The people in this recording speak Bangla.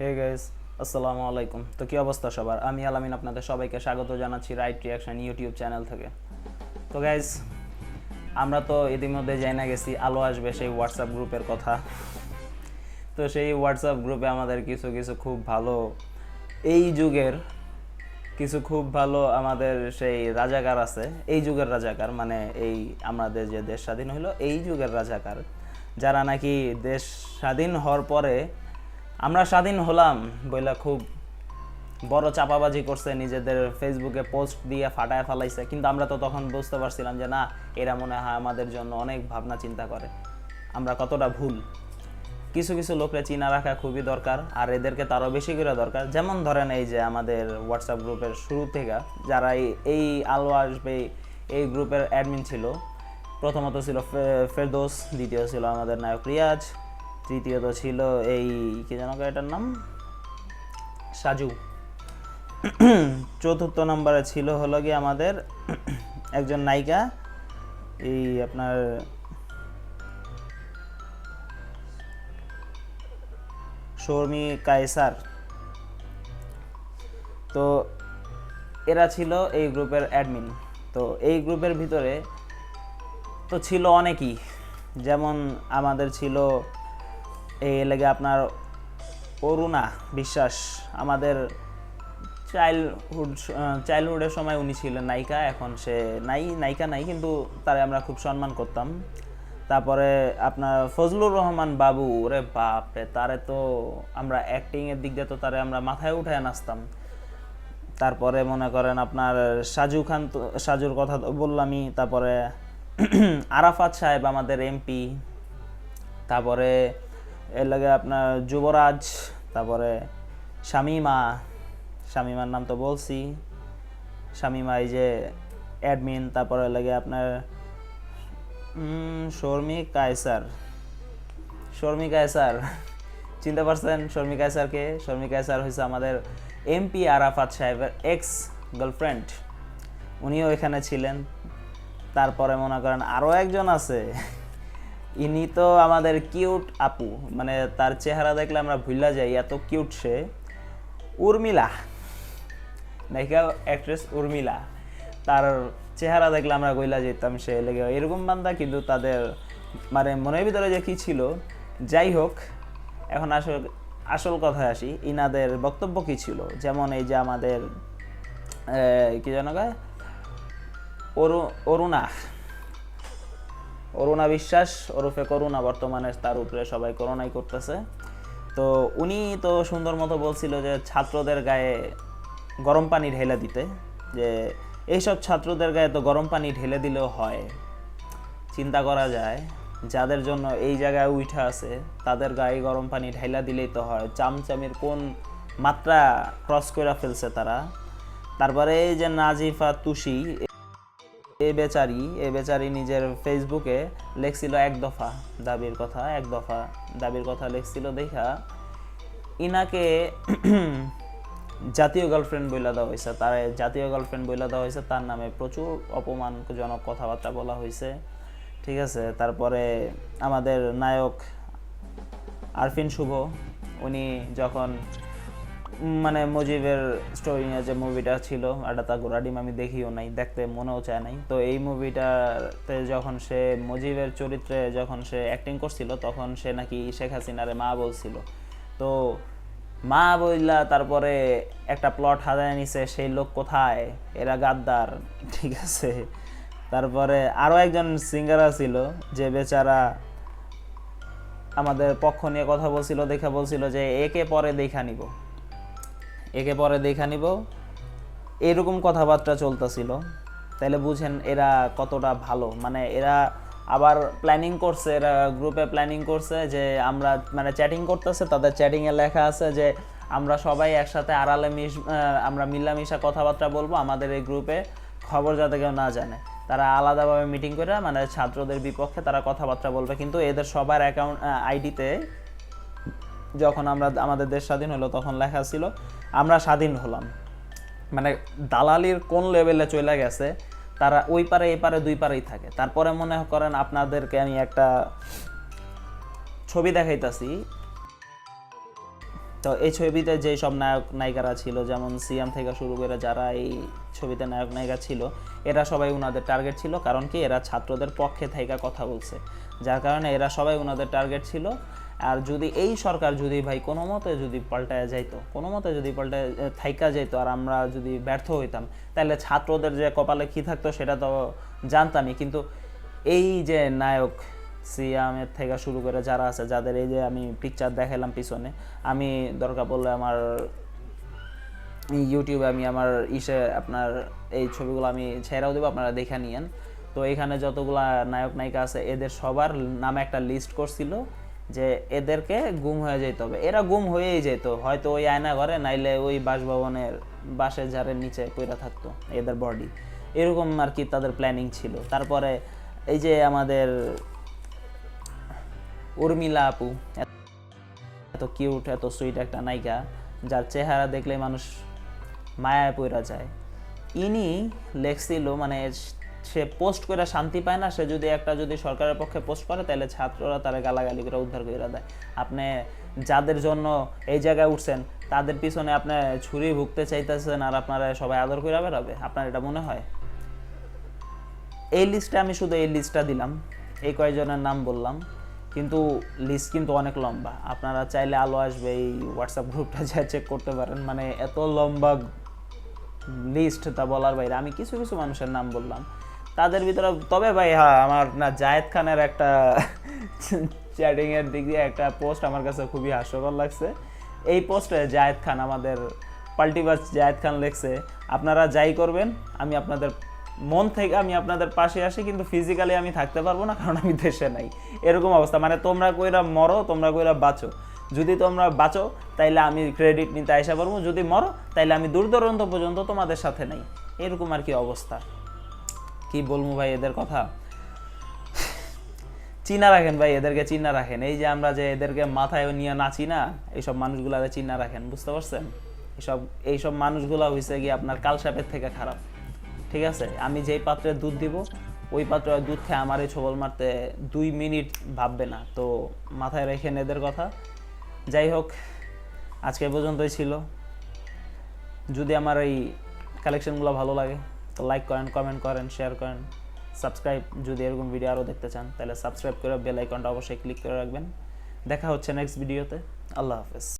হে গাইস আসসালামু আলাইকুম। তো কি অবস্থা সবার? আমি আলামিন আপনাদের সবাইকে স্বাগত জানাচ্ছি রাইট রিয়াকশন ইউটিউব চ্যানেল থেকে। তো গাইস আমরা তো ইতিমধ্যে জানা গেছি, আলো আসবে সেই হোয়াটসঅ্যাপ গ্রুপের কথা। তো সেই হোয়াটসঅ্যাপ গ্রুপে আমাদের কিছু কিছু খুব ভালো, এই যুগের কিছু খুব ভালো আমাদের সেই রাজাকার আছে। এই যুগের রাজাকার মানে এই আমাদের যে দেশ স্বাধীন হলো এই যুগের রাজাকার, যারা নাকি দেশ স্বাধীন হওয়ার পরে আমরা স্বাধীন হলাম বইলা খুব বড় চাপাবাজি করছে, নিজেদের ফেসবুকে পোস্ট দিয়ে ফাটায় ফেলাইছে। কিন্তু আমরা তো তখন বুঝতে পারছিলাম যে না, এরা মনে হয় আমাদের জন্য অনেক ভাবনা চিন্তা করে। আমরা কতটা ভুল। কিছু কিছু লোকরে চিনা রাখা খুবই দরকার, আর এদেরকে তারও বেশি করে দরকার। যেমন ধরেন এই যে আমাদের হোয়াটসঅ্যাপ গ্রুপের শুরু থেকে যারা এই- আলো আসবে, এই গ্রুপের অ্যাডমিন ছিল, প্রথমত ছিল ফেরদৌস, দ্বিতীয় ছিল আমাদের নায়ক রিয়াজ তৃতীয়ত ছিল এই, কি যেন এটার নাম? সাজু। চতুর্থ নম্বরে ছিল হলো গিয়ে আমাদের একজন নায়িকা। এই আপনার শর্মি কায়সার। তো এরা ছিল এই গ্রুপের অ্যাডমিন। তো এই গ্রুপের ভিতরে তো ছিল অনেকই। যেমন আমাদের ছিল এই লেগে আপনার অরুণা বিশ্বাস, আমাদের চাইল্ডহুড চাইল্ডহুডের সময় উনি ছিলেন নায়িকা, এখন সে নাই, নায়িকা নাই, কিন্তু তারে আমরা খুব সম্মান করতাম। তারপরে আপনার ফজলুর রহমান বাবু রে তারে তো আমরা অ্যাক্টিংয়ের দিক দিয়ে তো তারে আমরা মাথায় উঠায় নাচতাম। তারপরে মনে করেন আপনার সাজু খান তো, সাজুর কথা তো বললামই, তারপরে আরাফাত সাহেব আমাদের এমপি তারপরে এর লাগে আপনার যুবরাজ, তারপরে শামিমা, শামিমার নাম তো বলছি। শামিমা এই যে অ্যাডমিন তারপরে লাগে আপনার শর্মি কায়সার। শর্মি কায়সার। চিনতে পারছেন শর্মি কায়সারকে? শর্মি কায়সার হয়েছে আমাদের এমপি আরাফাত সাহেবের এক্স গার্লফ্রেন্ড উনিও এখানে ছিলেন। তারপরে মনে করেন আরও একজন আছে। ইনি তো আমাদের কিউট আপু মানে তার চেহারা দেখলে আমরা ভুলা যাই, এত কিউট সে। উর্মিলা নায়িকা অ্যাক্ট্রেস উর্মিলা, তার চেহারা দেখলে আমরা গইলা যেতাম সে লেগে। এরকম বান্দা কিন্তু তাদের মানে মনের ভিতরে যে কি ছিল, যাই হোক, এখন আসল আসল কথায় আসি, ইনাদের বক্তব্য কি ছিল? যেমন এই যে আমাদের কি যেন অরু, অরুণা। অরুণা বিশ্বাস ওরফে করুণা বর্তমানে তার উপরে সবাই করোনাই করতেছে। তো উনি তো সুন্দর মতো বলছিল যে ছাত্রদের গায়ে গরম পানি ঢেলে দিতে, যে এইসব ছাত্রদের গায়ে তো গরম পানি ঢেলে দিলেও হয়। চিন্তা করা যায়, যাদের জন্য এই জায়গায় উঠা আছে, তাদের গায়ে গরম পানি ঢাইলা দিলেই তো হয়। চামচামির কোন মাত্রা ক্রস করে ফেলছে তারা। তারপরে এই যে নাজিফা তুষি এ বেচারি এ বেচারি নিজের ফেসবুকে লেখছিল এক দফা দাবির কথা, এক দফা দাবির কথা লেখছিল দেখা, ইনাকে জাতীয় গার্লফ্রেন্ড বইলা দেওয়া হয়েছে। তার জাতীয় গার্লফ্রেন্ড বইলা দেওয়া হয়েছে, তার নামে প্রচুর অপমানজনক কথাবার্তা বলা হয়েছে। ঠিক আছে? তারপরে আমাদের নায়ক আরফিন শুভ, উনি যখন মানে মুজিবের স্টোরি নিয়ে যে মুভিটা ছিল আডাতা গোরাডিম আমি দেখিও নাই, দেখতে মনেও চায় নাই। তো এই মুভিটাতে যখন সে মুজিবের চরিত্রে যখন সে অ্যাক্টিং করছিল, তখন সে নাকি শেখ হাসিনারে মা বলছিল। তো মা বইলা তারপরে একটা প্লট হাজায় নিছে, সেই লোক কোথায়? এরা গাদ্দার, ঠিক আছে? তারপরে আরও একজন সিঙ্গার ছিল, যে বেচারা আমাদের পক্ষ নিয়ে কথা বলছিল, দেখা বলছিল যে একে পরে দেখা নিব। একে পরে দেখা নিব। এরকম কথাবার্তা চলতেছিল। তাইলে বুঝেন এরা কতটা ভালো। মানে এরা আবার প্ল্যানিং করছে, এরা গ্রুপে প্ল্যানিং করছে যে আমরা মানে চ্যাটিং করতেছে, তাদের চ্যাটিংয়ে লেখা আছে যে আমরা সবাই একসাথে আড়ালে মিশ আমরা মিলামিশা কথাবার্তা বলব আমাদের এই গ্রুপে খবর যাতে কেউ না জানে। তারা আলাদাভাবে মিটিং করে মানে ছাত্রদের বিপক্ষে তারা কথাবার্তা বলবে। কিন্তু এদের সবার অ্যাকাউন্ট আইডিতে যখন আমরা আমাদের দেশ স্বাধীন হলো, তখন লেখা ছিল, আমরা স্বাধীন হলাম। মানে দালালির কোন লেভেলে চলে গেছে, তারা ওই পারে, এই পারে, দুই পারেই থাকে। তারপরে মনে করেন আপনাদেরকে আমি একটা ছবি দেখাইতাছি। তো এই ছবিতে যে সব নায়ক, নায়িকারা ছিল, যেমন সিএম থেকে শুরু করে যারা এই ছবিতে নায়ক, নায়িকা ছিল, এরা সবাই ওনাদের টার্গেট ছিল, কারণ কি এরা ছাত্রদের পক্ষে থেকে কথা বলছে। যার কারণে এরা সবাই ওনাদের টার্গেট ছিল। আর যদি এই সরকার যদি ভাই কোনো মতে যদি পাল্টায় যাইতো, কোনো মতে যদি পাল্টায় থাইকা যাইতো আর আমরা যদি ব্যর্থ হইতাম তাহলে ছাত্রদের যে কপালে কী থাকতো সেটা তো জানতামই। কিন্তু এই যে নায়ক সিয়ামের থেকে শুরু করে যারা আছে, যাদের এই যে আমি পিকচার দেখালাম পিছনে, আমি দরকার পড়লে আমার ইউটিউবে আমি আমার ইসে আপনার এই ছবিগুলো আমি ছেড়েও দেবো, আপনারা দেখে নিয়েন। তো এখানে যতগুলা নায়ক নায়িকা আছে, এদের সবার নামে একটা লিস্ট করছিল। যে এদেরকে গুম হয়ে যেতে হবে। এরা গুম হয়েই যেত, হয়তো ওই আয়না ঘরে, নাইলে ওই বাসভবনের বাসের ঝাড়ের নিচে পইরা থাকতো এদের বডি এরকম আর কি তাদের প্ল্যানিং ছিল। তারপরে এই যে আমাদের উর্মিলা আপু, এত কিউট এত সুইট একটা নায়িকা, যার চেহারা দেখলে মানুষ মায়ায় পইরা যায়। ইনি লেখছিল মানে সে পোস্ট করে শান্তি পায় না, সে যদি একটা যদি সরকারের পক্ষে পোস্ট করে তাহলে ছাত্ররা তারা গালাগালি করে উদ্ধার করে দেয়। আপনি যাদের জন্য এই জায়গায় উঠছেন, তাদের পিছনে আপনি ছুরি ভুগতে চাইতেছেন আর আপনারা সবাই আদর করে বেড়াবে আপনার এটা মনে হয়? এই লিস্টে আমি শুধু এই লিস্টটা দিলাম, এই কয়েকজনের নাম বললাম, কিন্তু লিস্ট কিন্তু অনেক লম্বা। আপনারা চাইলে আলো আসবে এই হোয়াটসঅ্যাপ গ্রুপটা যা চেক করতে পারেন। মানে এত লম্বা লিস্ট তা বলার বাইরে আমি কিছু কিছু মানুষের নাম বললাম। তাদের ভিতরে, তবে ভাই হ্যাঁ আমার না জায়েদ খানের একটা চ্যাটিং এর দিক দিয়ে একটা পোস্ট আমার কাছে খুবই হাস্যকর লাগছে। এই পোস্টে জায়েদ খান আমাদের পাল্টিবাস জায়েদ খান লেখছে, আপনারা যাই করবেন, আমি আপনাদের মন থেকে আমি আপনাদের পাশে আসি, কিন্তু ফিজিক্যালি আমি থাকতে পারব না, কারণ আমি দেশে নাই। এরকম অবস্থা। মানে তোমরা কইরা মরো, তোমরা কইরা বাঁচো। যদি তোমরা বাঁচো, তাইলে আমি ক্রেডিট নিতে আইসা পারব যদি মরো, তাইলে আমি দূর দূরান্ত পর্যন্ত তোমাদের সাথে নেই। এরকম আর কি অবস্থা। কি বলব ভাই এদের কথা? চিনা রাখেন ভাই, এদেরকে চিনা রাখেন। এই যে আমরা যে এদেরকে মাথায় নিয়ে নাচি না, এইসব মানুষগুলাকে চিনা রাখেন, বুঝতে পারছেন? এইসব এইসব মানুষগুলা হয়েছে কি আপনার কালসাপের থেকে খারাপ, ঠিক আছে? আমি যেই পাত্রে দুধ দিব, ওই পাত্রে দুধ খেয়ে আমার এই ছবল মারতে দুই মিনিট ভাববে না। তো মাথায় রেখেন এদের কথা। যাই হোক, আজকে পর্যন্তই ছিল। যদি আমার এই কালেকশনগুলো ভালো লাগে তো লাইক করেন কমেন্ট করেন শেয়ার করেন সাবস্ক্রাইব যদি এরকম ভিডিও আরও দেখতে চান, তাহলে সাবস্ক্রাইব করে বেল আইকনটা অবশ্যই ক্লিক করে রাখবেন। দেখা হচ্ছে নেক্সট ভিডিওতে আল্লাহ হাফেজ।